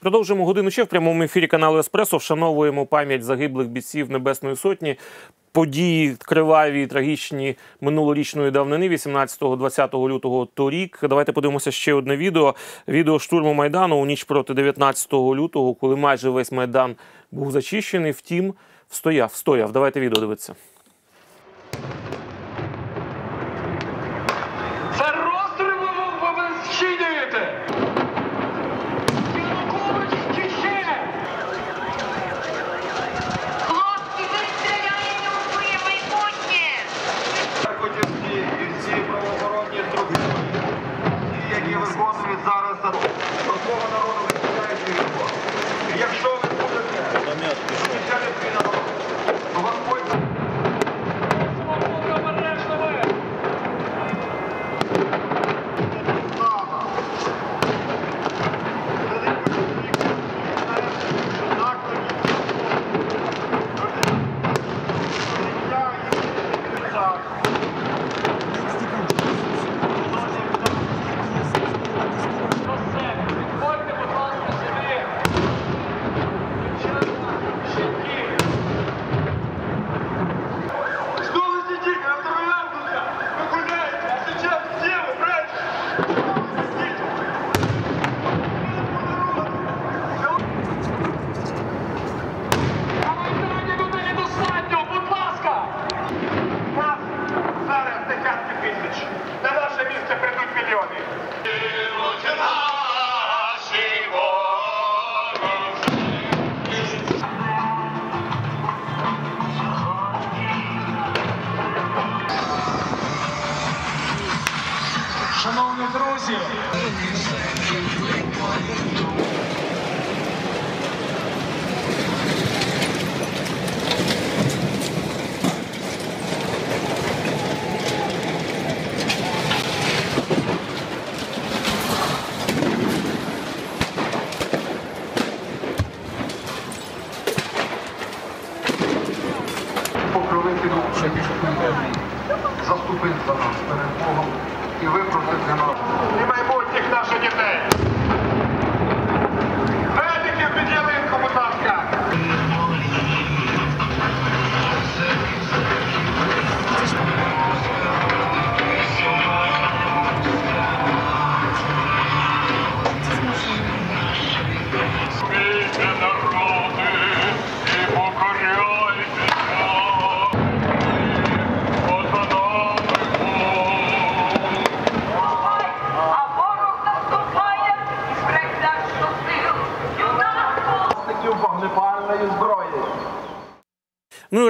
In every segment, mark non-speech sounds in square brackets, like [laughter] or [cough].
Продовжуємо годину ще в прямому ефірі каналу Еспресо. Вшановуємо пам'ять загиблих бійців Небесної Сотні. Події криваві, трагічні минулорічної давнини, 18-20 лютого торік. Давайте подивимося ще одне відео. Відео штурму Майдану у ніч проти 19 лютого, коли майже весь Майдан був зачищений. Втім, встояв, встояв. Давайте відео дивитися. Brasil.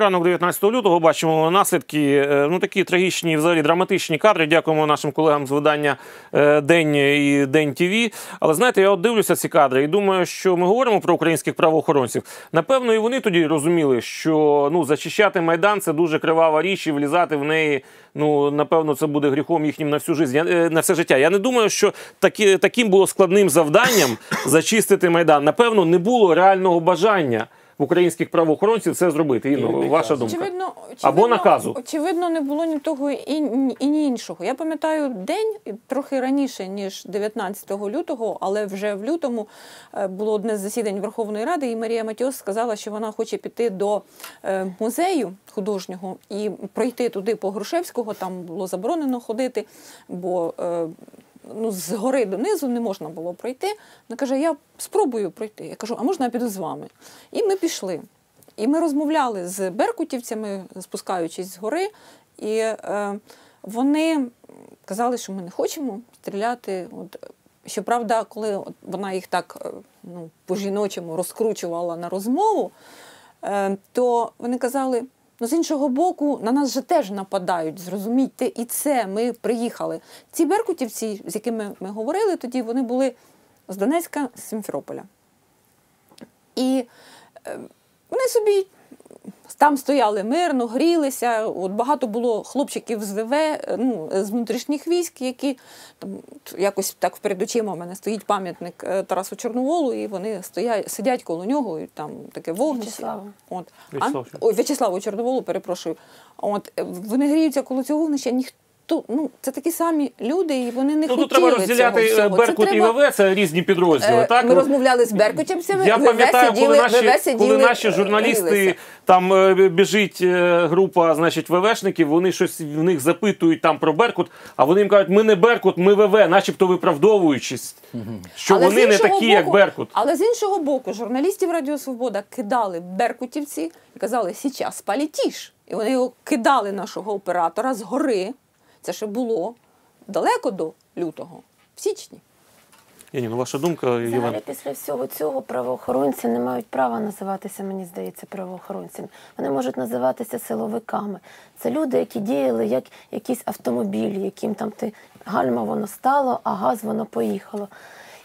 Ранок 19 лютого бачимо наслідки. е, Ну такі трагічні, взагалі драматичні кадри. Дякуємо нашим колегам з видання е, День і День ТВ. Але знаєте, я от дивлюся ці кадри і думаю, що ми говоримо про українських правоохоронців. Напевно, і вони тоді розуміли, що ну зачищати майдан це дуже кривава річ, і влізати в неї. Ну напевно, це буде гріхом їхнім на всю життя, е, на все життя. Я не думаю, що такі, таким було складним завданням зачистити майдан. Напевно, не було реального бажання українських правоохоронців це зробити. Інно, ваша думка. Очевидно, Або наказу. Очевидно, не було ні того і, ні- і ні іншого. Я пам'ятаю день трохи раніше, ніж 19 лютого, але вже в лютому е, було одне з засідань Верховної Ради, і Марія Матіос сказала, що вона хоче піти до е, музею художнього і пройти туди по Грушевського. Там було заборонено ходити, бо е, ну, з гори донизу не можна було пройти. Вона каже: Я спробую пройти. Я кажу, а можна я піду з вами? І ми пішли. І ми розмовляли з беркутівцями, спускаючись з гори, і е, вони казали, що ми не хочемо стріляти. От, щоправда, коли от вона їх так е, ну, по-жіночому розкручувала на розмову, е, то вони казали: ну, з іншого боку, на нас же теж нападають, зрозумійте, і це ми приїхали. Ці беркутівці, з якими ми говорили тоді, вони були з Донецька, з Сімферополя. І е, вони собі там стояли мирно, грілися. От багато було хлопчиків з ВВ, е, ну, з внутрішніх військ, які там якось так перед очима в мене стоїть пам'ятник е, Тарасу Чорноволу, і вони стоять, сидять коло нього, і там таке вогнище. В'ячеславу. В'ячеславу. Ой, В'ячеславу Чорноволу, перепрошую. От е, вони гріються коло цього вогнища, ніхто. Ту, ну, це такі самі люди, і вони не Ну, хотіли тут треба розділяти цього е, всього. Це Беркут і треба- ВВ, це різні підрозділи. Е, так? Ми розмовляли з беркутівцями. Я ВВ пам'ятаю, сиділи- коли наші, ВВ сиділи, коли наші журналісти грілися. там е, біжить е, група, значить, ВВшників, вони щось в них запитують там про Беркут, а вони їм кажуть, ми не Беркут, ми ВВ, начебто виправдовуючись, що Але вони не такі, як Беркут. Але з іншого боку, журналістів Радіо Свобода кидали беркутівці і казали, сейчас полетіш. І вони його кидали нашого оператора з гори. Це ще було далеко до лютого, в січні. Ні, ну ваша думка, Євген. Взагалі, після всього цього правоохоронці не мають права називатися, мені здається, правоохоронцями. Вони можуть називатися силовиками. Це люди, які діяли як якісь автомобілі, яким там ти гальма воно стало, а газ воно поїхало.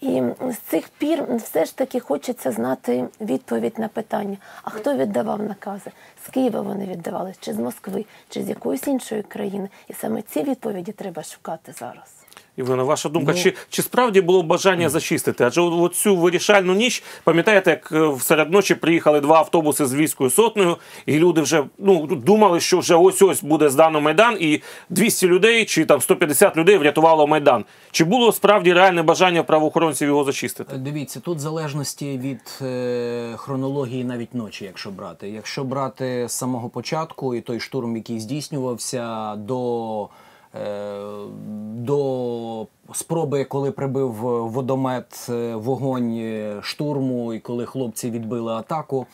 І з цих пір все ж таки хочеться знати відповідь на питання: а хто віддавав накази? З Києва вони віддавали, чи з Москви, чи з якоїсь іншої країни. І саме ці відповіді треба шукати зараз. Євгена, ваша думка, Ну. чи, чи справді було бажання зачистити? Адже от цю вирішальну ніч, пам'ятаєте, як е, в серед ночі приїхали два автобуси з Львівською сотнею, і люди вже ну, думали, що вже ось-ось буде здано Майдан, і 200 людей чи там 150 людей врятувало Майдан. Чи було справді реальне бажання правоохоронців його зачистити? Дивіться, тут в залежності від е, хронології навіть ночі, якщо брати. Якщо брати з самого початку і той штурм, який здійснювався до, е, до спроби, коли прибив водомет е, вогонь е, штурму, і коли хлопці відбили атаку.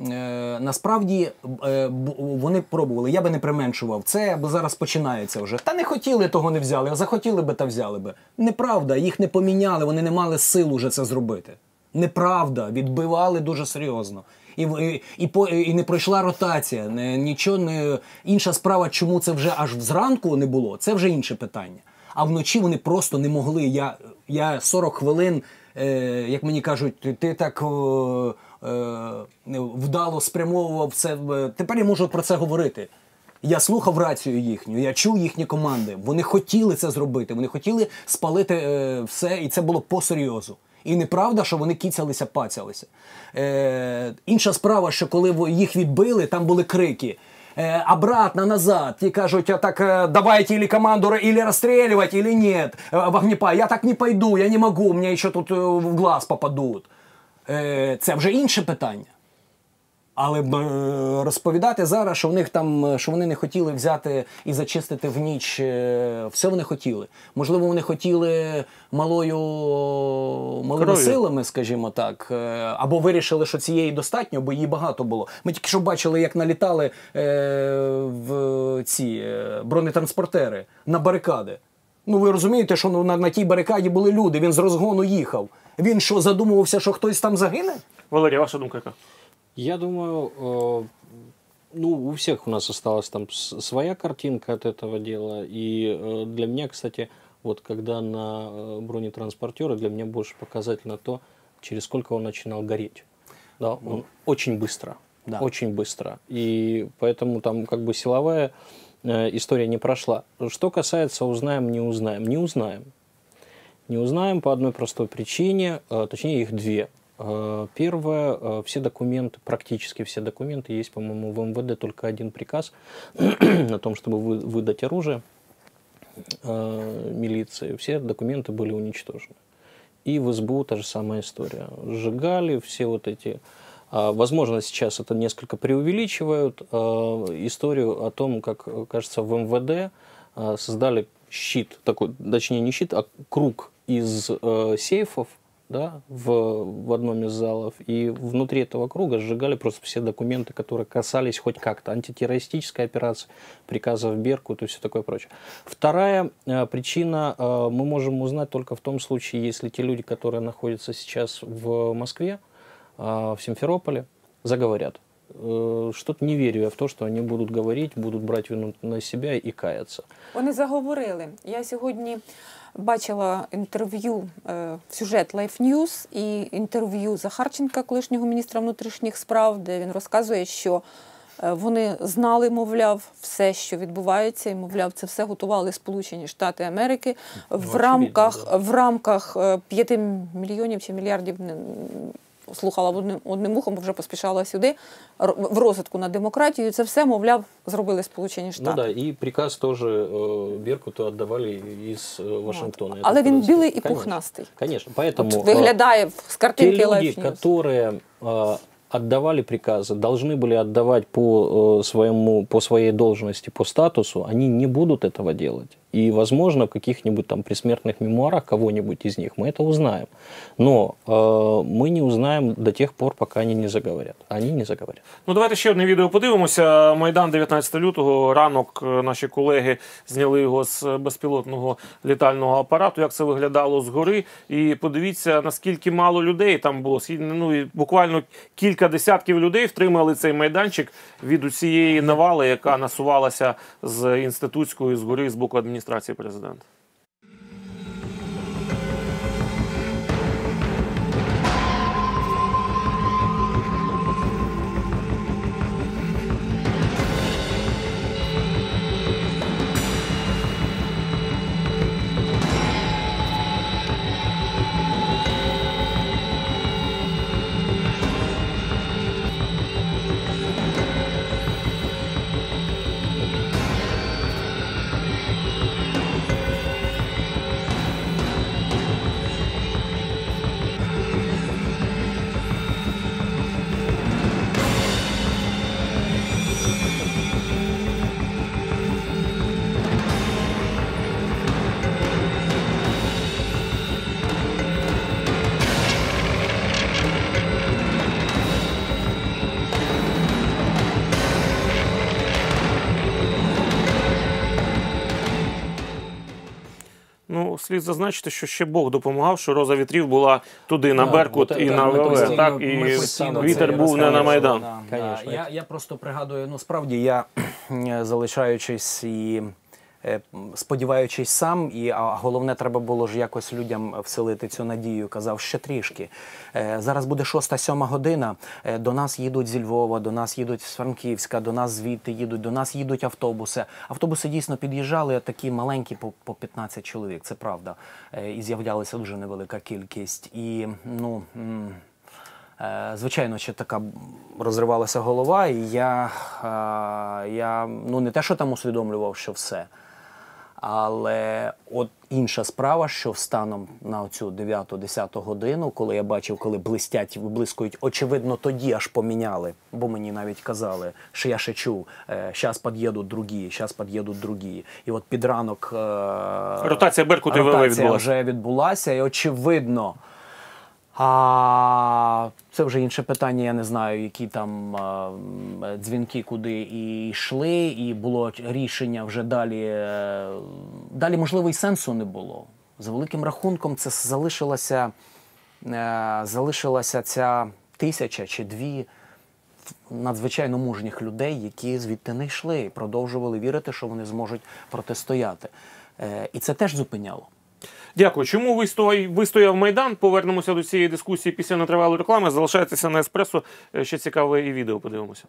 Е, насправді е, вони пробували, я би не применшував це, бо зараз починається вже. Та не хотіли того не взяли, а захотіли би та взяли би. Неправда, їх не поміняли, вони не мали сил уже це зробити. Неправда, відбивали дуже серйозно. І, і, і, по, і не пройшла ротація. Не, нічого не інша справа, чому це вже аж зранку не було, це вже інше питання. А вночі вони просто не могли. Я, я 40 хвилин, е, як мені кажуть, ти- ти так о, е, вдало спрямовував це. Тепер я можу про це говорити. Я слухав рацію їхню, я чув їхні команди. Вони хотіли це зробити, вони хотіли спалити е, все, і це було по серйозу. І неправда, що вони кіцялися, пацялися. Е, інша справа, що коли їх відбили, там були крики. Е, обратно, назад. Ті кажуть, а так е, давайте или команду или расстреливать, или нет. Вогнепа, я так не пойду, я не могу, мені ще тут е, в глаз попадуть. Е, це вже інше питання. Але б, е, розповідати зараз, що в них там, е, що вони не хотіли взяти і зачистити в ніч, е, все вони хотіли. Можливо, вони хотіли малою малими Кров'ю. силами, скажімо так, або вирішили, що цієї достатньо, бо її багато було. Ми тільки що бачили, як налітали е, в ці бронетранспортери на барикади. Ну ви розумієте, що ну, на, на тій барикаді були люди. Він з розгону їхав. Він що задумувався, що хтось там загине? Валерія, ваша думка яка? Я думаю, э, ну, у всех у нас осталась там своя картинка от этого дела. И э, для меня, кстати, вот когда на э, бронетранспортере, для меня больше показательно то, через сколько он начинал гореть. Да, он очень быстро. Да. Очень быстро. И поэтому там как бы силовая история не прошла. Что касается узнаем, не узнаем. Не узнаем. Не узнаем по одной простой причине, точнее их две. Э, Первое, э, все документы, практически все документы есть, по-моему, в МВД только один приказ [clears throat] на том, чтобы вы- выдать оружие э, милиции. Все документы были уничтожены. И в СБУ та же самая история. Сжигали все вот эти... а, Возможно, сейчас это несколько преувеличивают историю о том, как, кажется, в МВД создали щит, такой, точнее не щит, а круг из сейфов, да, в, в одном из залов. И внутри этого круга сжигали просто все документы, которые касались хоть как-то антитеррористической операции, приказов Беркут и все такое прочее. Вторая э, причина э, мы можем узнать только в том случае, если те люди, которые находятся сейчас в Москве, э, в Симферополе, заговорят. Э, Что-то не верю я в то, что они будут говорить, будут брать вину на себя и каяться. Вони заговорили. Я сьогодні бачила інтерв'ю, е, сюжет Life News і інтерв'ю Захарченка, колишнього міністра внутрішніх справ, де він розказує, що е, вони знали, мовляв, все, що відбувається, і мовляв, це все готували Сполучені Штати Америки в очевидно, рамках в рамках 5 мільйонів чи мільярдів слухала одним, одним вухом, бо вже поспішала сюди р- в розвитку на демократію. Це все, мовляв, зробили Сполучені Штати. Ну да, и приказ тоже э, Беркуту отдавали из э, Вашингтона. От. Это Але він подразделение. білий і Конечно, пухнастий. Конечно, поэтому... От э, виглядає з те картинки люди, Life News. которые э, отдавали приказы, должны были отдавать по, э, своему, по своей должности, по статусу, они не будут этого делать. И, возможно, в каких-нибудь там присмертных мемуарах кого-нибудь из них мы это узнаем. Но э, мы не узнаем до тех пор, пока они не заговорят. Они не заговорят. Ну, давайте ще одне відео подивимося. Майдан 19 лютого. Ранок е, наші колеги зняли його з безпілотного літального апарату. Як це виглядало згори. І подивіться, наскільки мало людей там було. Скільки- Ну, і буквально кілька десятків людей втримали цей майданчик від усієї навали, яка насувалася з інститутської згори з боку адміністрації президента. Слід зазначити, що ще Бог допомагав, що роза вітрів була туди на Да, Беркут і на ВВ. Так, і вітер був не на Майдан. да, да. Я, я просто пригадую, ну справді я залишаючись і сподіваючись сам, і а головне, треба було ж якось людям вселити цю надію. Казав ще трішки. Е, Зараз буде шоста-сьома година. е, До нас їдуть зі Львова, до нас їдуть з Франківська, до нас звідти їдуть, до нас їдуть автобуси. Автобуси дійсно під'їжджали такі маленькі, по, по 15 чоловік. Це правда. Е, І з'являлася дуже невелика кількість. І ну. Е, Звичайно, ще така розривалася голова, і я, е, я ну не те, що там усвідомлював, що все. Але от інша справа, що станом на цю 9-10 годину, коли я бачив, коли блистять, виблискують, очевидно, тоді аж поміняли, бо мені навіть казали, що я ще чув, зараз під'їдуть другі, зараз під'їдуть другі. І от під ранок е, Ротація Беркуту ротація вже відбулася, і очевидно. А це вже інше питання. Я не знаю, які там дзвінки куди і йшли, і було рішення вже далі. е, Далі, можливо, і сенсу не було. За великим рахунком, це залишилася, е, залишилася ця тисяча чи дві надзвичайно мужніх людей, які звідти не йшли і продовжували вірити, що вони зможуть протистояти. Е, І це теж зупиняло. Дякую. Чому вистояв, Майдан? Повернемося до цієї дискусії після нетривалої реклами. Залишайтеся на еспресо. Е, Ще цікаве і відео подивимося.